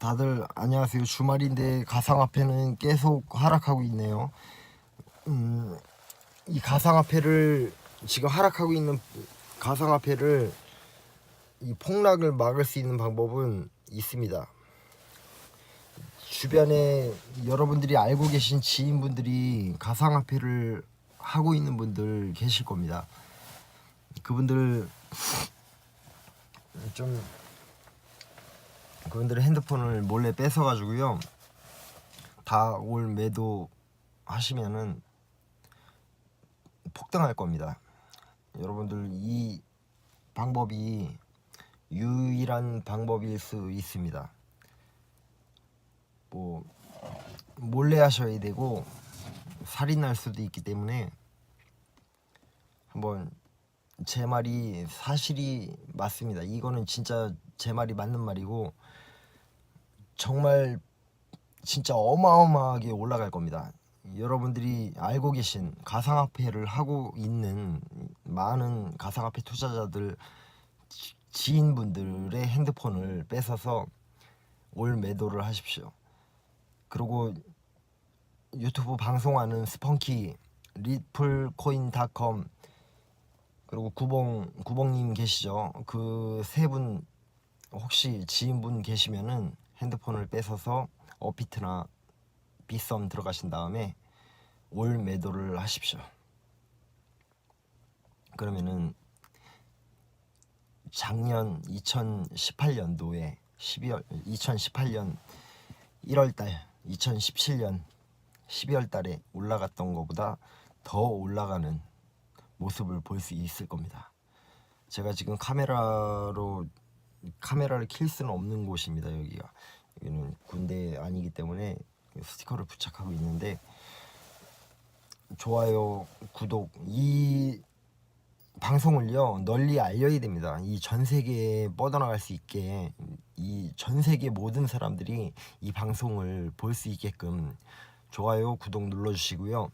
다들 안녕하세요. 주말인데 가상화폐는 계속 하락하고 있네요. 음, 이 가상화폐를 지금 하락하고 있는 가상화폐를 이 폭락을 막을 수 있는 방법은 있습니다. 주변에 여러분들이 알고 계신 지인분들이 가상화폐를 하고 있는 분들 계실 겁니다. 그분들 좀 그분들의 핸드폰을 몰래 뺏어가지고요. 다 올 매도 하시면은 폭등할 겁니다. 여러분들 이 방법이 유일한 방법일 수 있습니다. 뭐 몰래 하셔야 되고 살이 날 수도 있기 때문에 한번 제 말이 사실이 맞습니다. 이거는 진짜 제 말이 맞는 말이고 정말 진짜 어마어마하게 올라갈 겁니다. 여러분들이 알고 계신 가상화폐를 하고 있는 많은 가상화폐 투자자들 지- 지인분들의 핸드폰을 뺏어서 올 매도를 하십시오. 그리고 유튜브 방송하는 스펀키 리플코인닷컴 그리고 구봉 구봉님 계시죠? 그 세 분 혹시 지인분 계시면은 핸드폰을 뺏어서 어피트나 비썸 들어가신 다음에 올 매도를 하십시오. 그러면은 작년 2018년도에 12월 2018년 1월 달 2017년 12월 달에 올라갔던 것보다 더 올라가는 모습을 볼 수 있을 겁니다. 제가 지금 카메라로 카메라를 킬 수는 없는 곳입니다. 여기가 여기는 군대 아니기 때문에 스티커를 부착하고 있는데 좋아요, 구독 이 방송을요 널리 알려야 됩니다. 이 전 세계에 뻗어나갈 수 있게 이 전 세계 모든 사람들이 이 방송을 볼 수 있게끔 좋아요, 구독 눌러주시고요.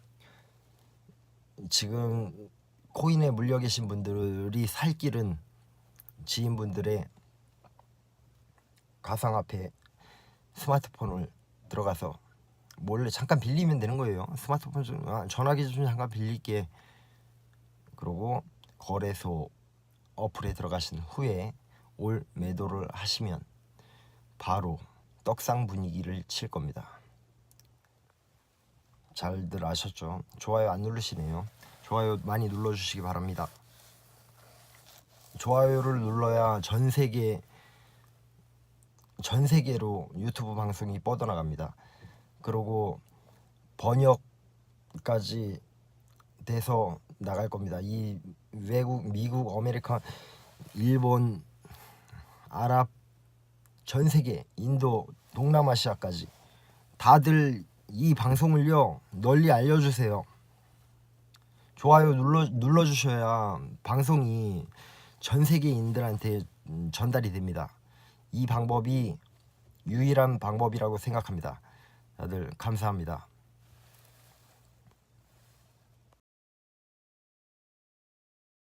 지금 코인에 물려 계신 분들이 살 길은 지인분들의 가상화폐 스마트폰을 들어가서 몰래 잠깐 빌리면 되는 거예요. 스마트폰 좀 아, 전화기 좀 잠깐 빌릴게. 그러고 거래소 어플에 들어가신 후에 올 매도를 하시면 바로 떡상 분위기를 칠 겁니다. 잘들 아셨죠? 좋아요 안 누르시네요. 좋아요 많이 눌러주시기 바랍니다. 좋아요를 눌러야 전 세계 전 세계로 유튜브 방송이 뻗어나갑니다. 그리고 번역까지 돼서 나갈 겁니다. 이 외국, 미국, 아메리카, 일본, 아랍, 전 세계, 인도, 동남아시아까지 다들 이 방송을요 널리 알려주세요. 좋아요 눌러 눌러 주셔야 방송이 전 세계인들한테 음, 전달이 됩니다. 이 방법이 유일한 방법이라고 생각합니다. 다들 감사합니다.